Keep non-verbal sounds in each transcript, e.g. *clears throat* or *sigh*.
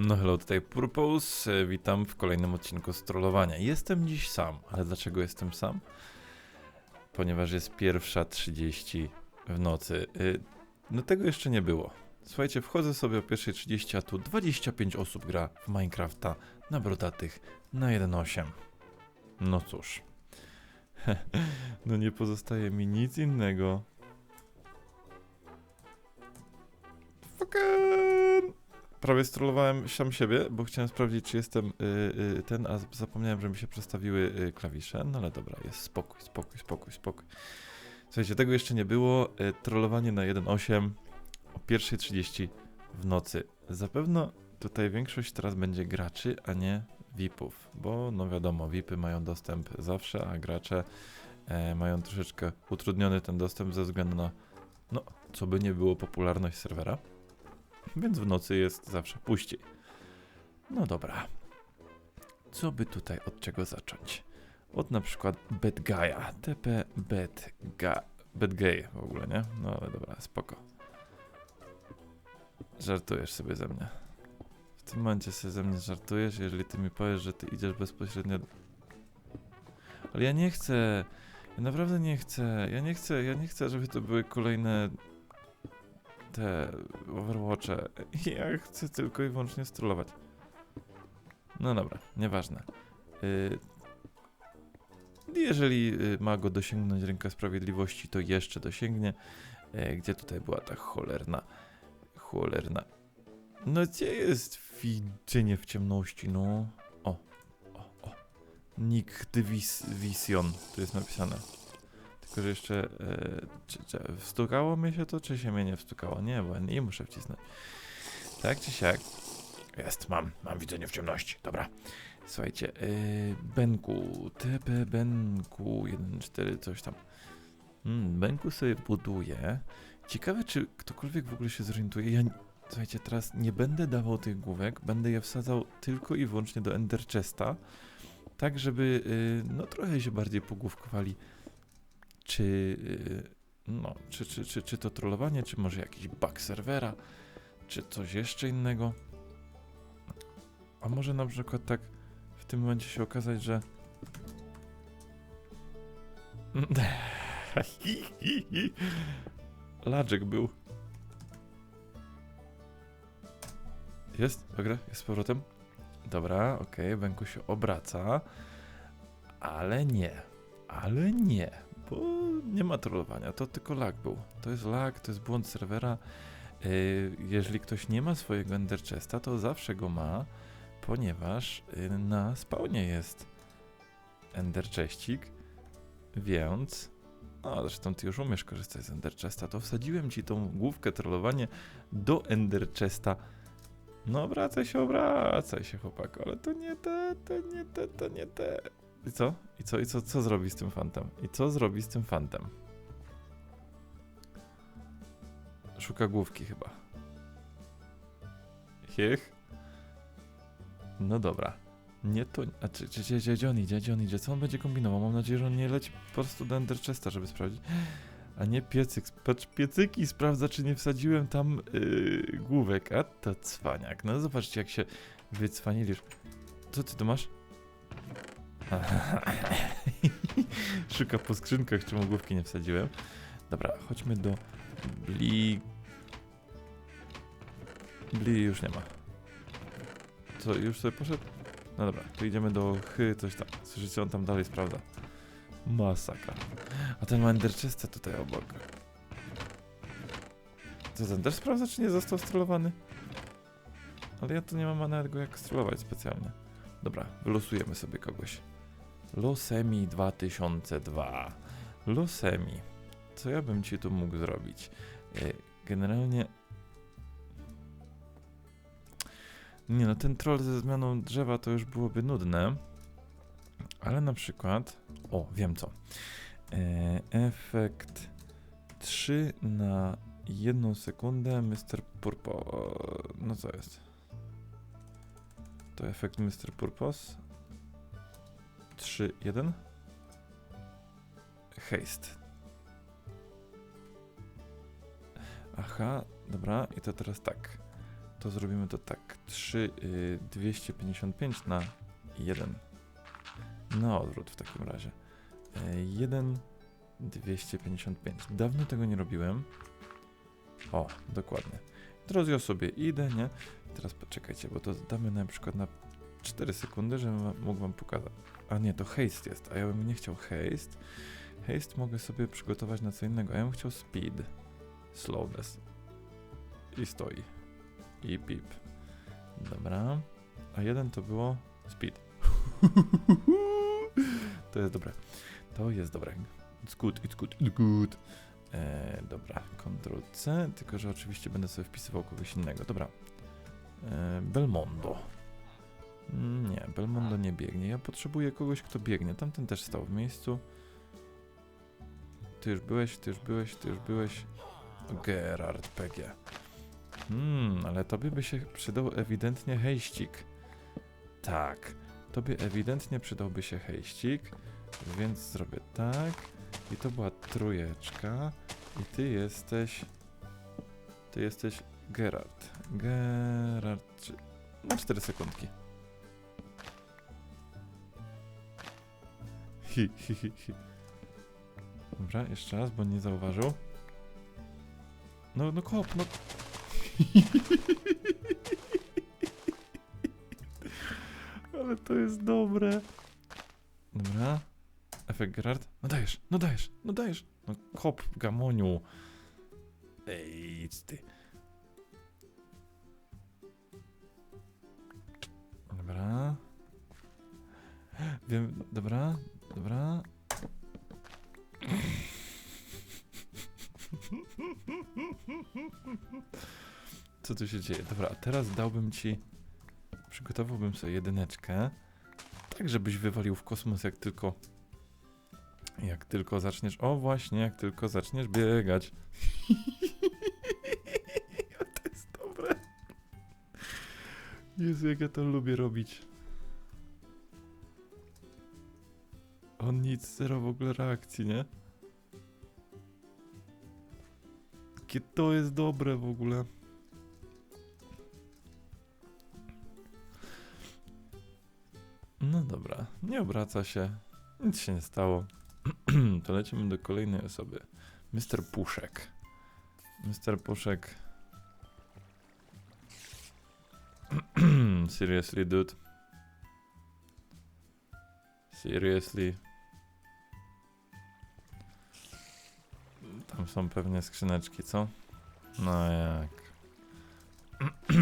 No hello, tutaj Purpose, witam w kolejnym odcinku strollowania. Jestem dziś sam, ale dlaczego jestem sam? Ponieważ jest pierwsza 30 w nocy. Y, No tego jeszcze nie było. Słuchajcie, wchodzę sobie o pierwszej 30, a tu 25 osób gra w Minecrafta na brodatych na 1.8. No cóż. *laughs* No nie pozostaje mi nic innego. Fucking prawie strollowałem sam siebie, bo chciałem sprawdzić, czy jestem y, y, ten, a zapomniałem, że mi się przestawiły y, klawisze. No ale dobra, jest spokój, spokój, spokój, spokój. Słuchajcie, tego jeszcze nie było. Y, trollowanie na 1.8 o 1.30 w nocy. Zapewne tutaj większość teraz będzie graczy, a nie VIP-ów, bo no wiadomo, VIP-y mają dostęp zawsze, a gracze e, mają troszeczkę utrudniony ten dostęp ze względu na, no, co by nie było popularność serwera. *laughs* Więc w nocy jest zawsze puściej. No dobra. Co by tutaj od czego zacząć? Od na przykład Bad Guy'a. TP Bad Ga... Bad Gay w ogóle, nie? No ale dobra, spoko. Żartujesz sobie ze mnie. W tym momencie sobie ze mnie żartujesz, jeżeli ty mi powiesz, że ty idziesz bezpośrednio... Ale ja nie chcę... Ja naprawdę nie chcę. Ja nie chcę, ja nie chcę, żeby to były kolejne te Overwatche. *laughs* Ja chcę tylko i wyłącznie strollować. No dobra, nieważne. Y, jeżeli y, ma go dosięgnąć ręka sprawiedliwości, to jeszcze dosięgnie. E, Gdzie tutaj była ta cholerna, cholerna. No gdzie jest widzenie w ciemności, no? O, o, o. Nick Divis Vision, tu jest napisane. Tylko, że jeszcze. E, czy, czy wstukało mi się to, czy się mnie nie wstukało? Nie, bo nie muszę wcisnąć. Tak czy siak. Jest, mam, mam widzenie w ciemności. Dobra. Słuchajcie, e, Benku, TP Benku 1.4, coś tam. Mm, Benku sobie buduje. Ciekawe, czy ktokolwiek w ogóle się zorientuje. Ja, słuchajcie, teraz nie będę dawał tych główek, będę je wsadzał tylko i wyłącznie do Ender Chesta, tak żeby, y, no trochę się bardziej pogłówkowali czy, y, no, czy, czy, czy, czy to trollowanie, czy może jakiś bug serwera, czy coś jeszcze innego. A może na przykład tak w tym momencie się okazać, że. *laughs* Ladżek był. Jest? Dobra, jest z powrotem? Dobra, okej, Bęku się obraca. Ale nie. Ale nie bo nie ma trollowania, to tylko lag był. To jest lag, to jest błąd serwera. Yy, jeżeli ktoś nie ma swojego Ender Chesta, to zawsze go ma, ponieważ yy, na spawnie jest Ender Chestik, więc... No, zresztą ty już umiesz korzystać z Ender Chesta, to wsadziłem ci tą główkę trollowanie do Ender Chesta. No obracaj się, obracaj się chłopak, ale to nie te, to nie te, to nie te. I co? I co? I co, co zrobi z tym fantem? I co zrobi z tym fantem? Szuka główki chyba. Hiech? No dobra. Nie to... A czy, czy, czy, gdzie on idzie? Gdzie on idzie? Co on będzie kombinował? Mam nadzieję, że on nie leci po prostu do Ender Chesta, żeby sprawdzić. A nie piecyk. Patrz, piecyki sprawdza, czy nie wsadziłem tam yy, główek. A to cwaniak. No zobaczcie, jak się wycwanilisz. Co ty tu masz? *laughs* Szuka po skrzynkach, czemu główki nie wsadziłem. Dobra, chodźmy do Bli... Bli już nie ma. Co, już sobie poszedł? No dobra, to idziemy do Chy, coś tam. Słyszycie, on tam dalej sprawdza. Masakra. A ten ma Ender Chesta tutaj obok. Co, ten też sprawdza, czy nie został strollowany? Ale ja tu nie mam nawet go jak strollować specjalnie. Dobra, wylosujemy sobie kogoś. Losemi 2002. Losemi. Co ja bym ci tu mógł zrobić? E, Generalnie. Nie no, ten troll ze zmianą drzewa to już byłoby nudne. Ale na przykład. O, wiem co. E, efekt 3 na 1 sekundę. Mr. Purpo. No co jest? To efekt Mr. Purpose. 3, 1. Haste. Aha, dobra, i to teraz tak. to zrobimy to tak. 3, y, 255 na 1. Na odwrót w takim razie. E, 1, 255. Dawno tego nie robiłem. O, dokładnie. Teraz ja sobie idę, nie? Teraz poczekajcie, bo to damy na przykład na 4 sekundy, żebym mógł wam pokazać. A nie, to haste jest, a ja bym nie chciał haste. Haste mogę sobie przygotować na co innego, a ja bym chciał speed. Slowness. I stoi. I pip. Dobra. A jeden to było speed. *laughs* to jest dobre. To jest dobre. It's good, it's good, it's good. E, dobra, Ctrl C, tylko że oczywiście będę sobie wpisywał kogoś innego. Dobra. E, Belmondo. Nie, Belmondo nie biegnie. Ja potrzebuję kogoś, kto biegnie. Tamten też stał w miejscu. Ty już byłeś, ty już byłeś, ty już byłeś. Gerard PG. Hmm, ale tobie by się przydał ewidentnie hejścik. Tak, tobie ewidentnie przydałby się hejścik, więc zrobię tak. I to była trójeczka. I ty jesteś... Ty jesteś Gerard. Gerard... Na 4 sekundki. Hi, hi, hi, hi. Dobra, jeszcze raz, bo nie zauważył. No, no kop, no. *laughs* Ale to jest dobre. Dobra. Efekt Gerard. No dajesz, no dajesz, no dajesz. No kop, gamoniu. Ej, idź ty. Dobra. Wiem, dobra, dobra. Co tu się dzieje? Dobra, a teraz dałbym ci. Przygotowałbym sobie jedyneczkę. Tak, żebyś wywalił w kosmos jak tylko. Jak tylko zaczniesz. O, właśnie, jak tylko zaczniesz biegać. *laughs* to jest dobre. Jezu, jak ja to lubię robić. On nic, zero w ogóle reakcji, nie? Jakie to jest dobre w ogóle. No dobra, nie obraca się. Nic się nie stało. *clears throat* to lecimy do kolejnej osoby. Mr. Puszek. Mr. Puszek. *clears throat* Seriously, dude. Seriously. Tam są pewnie skrzyneczki, co? No jak? *clears throat*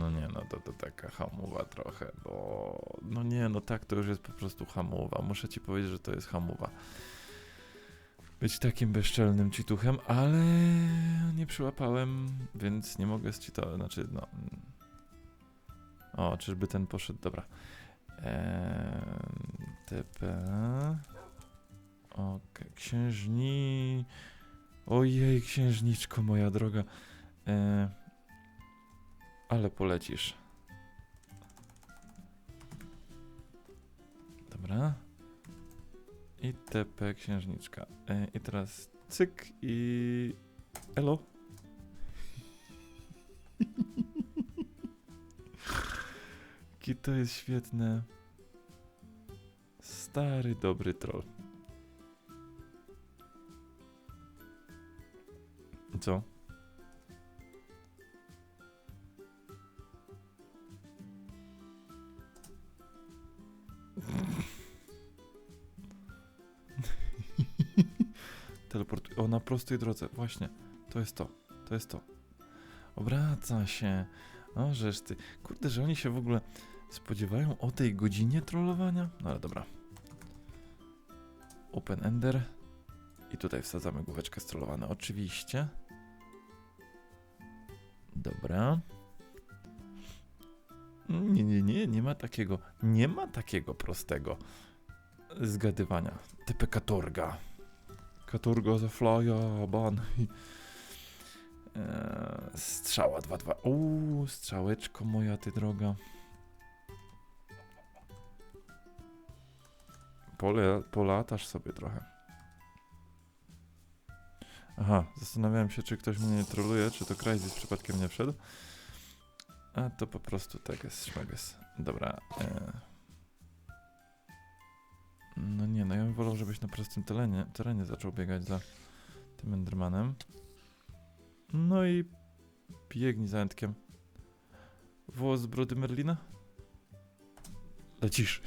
No nie, no to, to taka hamowa trochę, bo... No nie, no tak, to już jest po prostu hamowa. Muszę ci powiedzieć, że to jest hamowa. Być takim bezczelnym cituchem, ale nie przyłapałem, więc nie mogę zcitować, znaczy no... O, czyżby ten poszedł, dobra. Eee, TP... Okej, księżni... Ojej, księżniczko moja droga. Eee, ale polecisz. Dobra. I TP księżniczka. E, I teraz cyk i... Elo. Jakie to jest świetne. Stary, dobry troll. Co? *laughs* Teleportuj. O, na prostej drodze. Właśnie. To jest to. To jest to. Obraca się. O, żeż ty. Kurde, że oni się w ogóle spodziewają o tej godzinie trollowania? No ale dobra. Open Ender. I tutaj wsadzamy główeczkę strollowane. Oczywiście. Dobra. Nie, nie, nie, nie ma takiego, nie ma takiego prostego zgadywania. TP Katorga. Katorga za flya, ban. I, e, strzała 2-2. Uuu, strzałeczko moja ty droga. Pole, polatasz sobie trochę. Aha, zastanawiałem się, czy ktoś mnie nie troluje, czy to Crysis przypadkiem nie wszedł. A to po prostu tak jest szmeges. Dobra. E... No nie, no ja bym wolał, żebyś na prostym terenie, terenie zaczął biegać za tym Endermanem. No i biegnij za Entkiem. Włos z brody Merlina? Lecisz.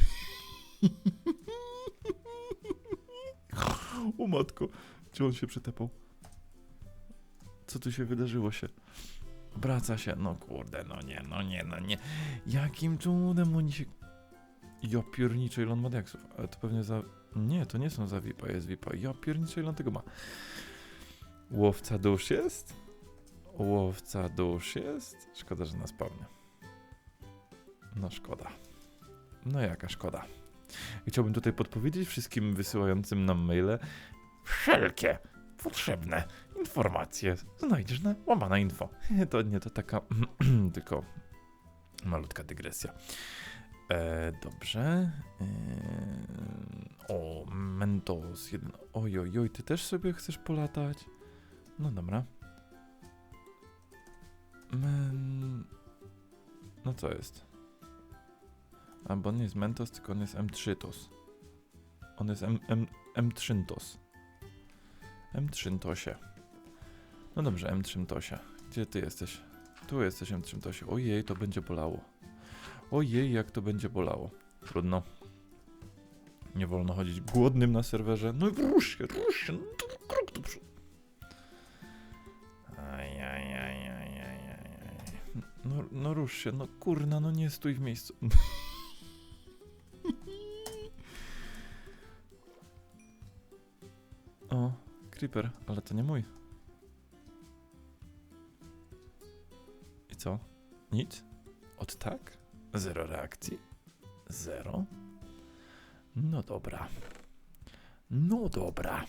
*laughs* o matko, gdzie on się przytepał? Co tu się wydarzyło się? Obraca się, no kurde, no nie, no nie, no nie. Jakim cudem oni się... Ja pierniczę, ile on ma diaksów. Ale to pewnie za... Nie, to nie są za VIPa, jest VIPa. Ja pierniczę, ile on tego ma. Łowca dusz jest? Łowca dusz jest? Szkoda, że nas spawnia. No szkoda. No jaka szkoda. Chciałbym tutaj podpowiedzieć wszystkim wysyłającym nam maile wszelkie potrzebne informacje znajdziesz na łamana info. To nie, to taka *clears throat* tylko malutka dygresja. E, dobrze. E, o, Mentos jeden. Oj, oj, ty też sobie chcesz polatać? No dobra. Men... No co jest? A, bo nie jest Mentos, tylko on jest M3tos. On jest M, M, M3tos. M3tosie. No dobrze, M3tosie. Gdzie ty jesteś? Tu jesteś M3tosie. Ojej, to będzie bolało. Ojej, jak to będzie bolało. Trudno. Nie wolno chodzić głodnym na serwerze. No i rusz się, rusz się. No to krok do przodu. No, no rusz się, no kurna, no nie stój w miejscu. *laughs* O, creeper, ale to nie mój. Co? Nic? Od tak? Zero reakcji? Zero? No dobra. No dobra.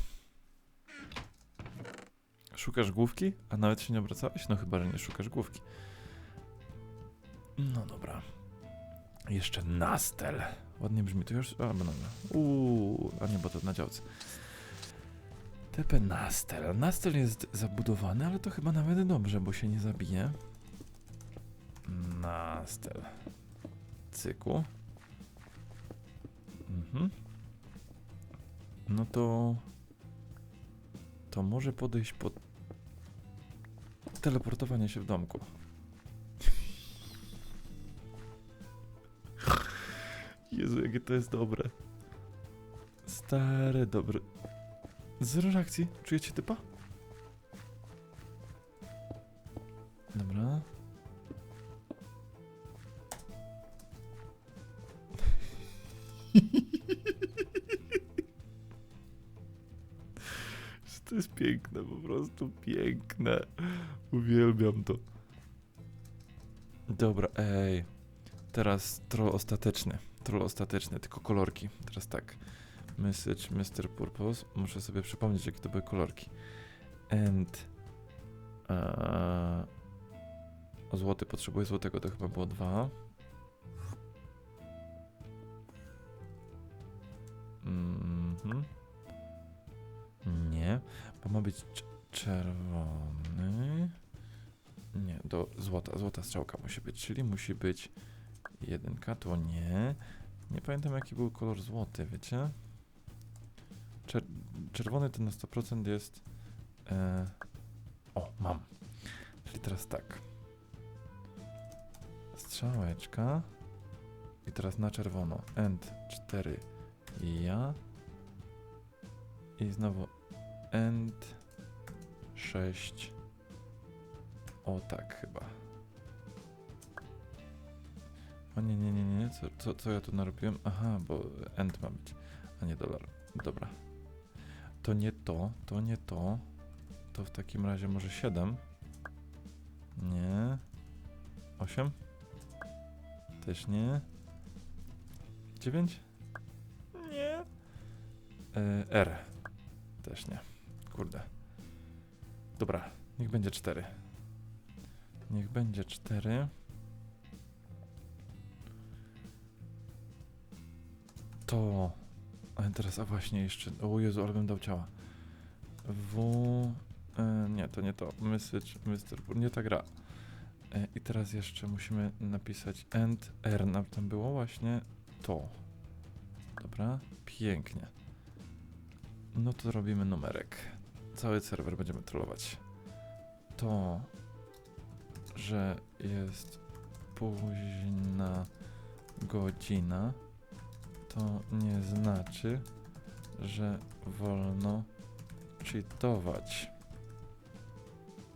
Szukasz główki? A nawet się nie obracałeś? No chyba, że nie szukasz główki. No dobra. Jeszcze nastel. Ładnie brzmi. To już... A, banana. Uuu, a nie, bo to na działce. TP Nastel. Nastel jest zabudowany, ale to chyba nawet dobrze, bo się nie zabije. Nastel. Cyku. Mhm. No to... To może podejść pod... Teleportowanie się w domku. *laughs* Jezu, jakie to jest dobre. Stare, dobre. Zero reakcji. Czujecie typa? Piękne, po prostu piękne. Uwielbiam to. Dobra, ej. Teraz troll ostateczny. Troll ostateczny, tylko kolorki. Teraz tak. Message Mr. Purpose. Muszę sobie przypomnieć, jakie to były kolorki. And. Uh, o złoty potrzebuję złotego, to chyba było dwa. Mhm. Nie, bo ma być cz- czerwony. Nie, do złota, złota strzałka musi być, czyli musi być jedynka, to nie. Nie pamiętam jaki był kolor złoty, wiecie? Czer czerwony to na 100% jest. E... O, mam. Czyli teraz tak. Strzałeczka. I teraz na czerwono. End 4 i ja. I znowu end 6. O tak chyba. O nie, nie, nie, nie. Co, co, co ja tu narobiłem? Aha, bo end ma być, a nie dolar. Dobra. To nie to, to nie to. To w takim razie może 7. Nie. 8. Też nie. 9. Nie. E, R. Też nie. Kurde. Dobra, niech będzie 4. Niech będzie 4. To. Ale teraz, a właśnie jeszcze. O Jezu, ale bym dał ciała. W. E, nie, to nie to. Message, Mr. Nie ta gra. E, I teraz jeszcze musimy napisać end r, tam było właśnie to. Dobra, pięknie. No to robimy numerek. Cały serwer będziemy trollować. To, że jest późna godzina, to nie znaczy, że wolno cheatować.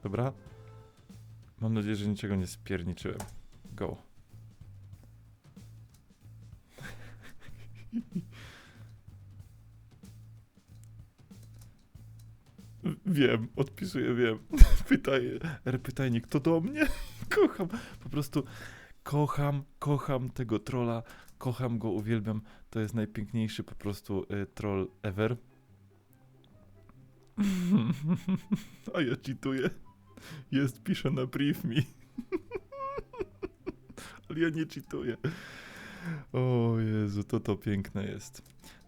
Dobra? Mam nadzieję, że niczego nie spierniczyłem. Go. *laughs* Wiem, odpisuję, wiem. *laughs* Pytaje, R pytajnik, to do mnie? *laughs* Kocham, po prostu kocham, kocham tego trolla, kocham go, uwielbiam. To jest najpiękniejszy po prostu y, troll ever. *laughs* A ja czytuję. Jest, pisze na brief me. Ale ja nie czytuję. O Jezu, to to piękne jest.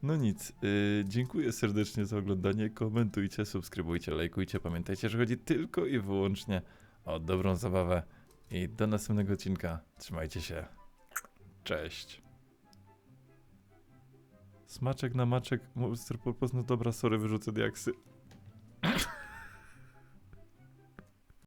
No nic, yy, dziękuję serdecznie za oglądanie. Komentujcie, subskrybujcie, lajkujcie. Pamiętajcie, że chodzi tylko i wyłącznie o dobrą zabawę. I do następnego odcinka. Trzymajcie się. Cześć. Smaczek na maczek, Monster Purpose, no dobra, sorry, wyrzucę diaksy.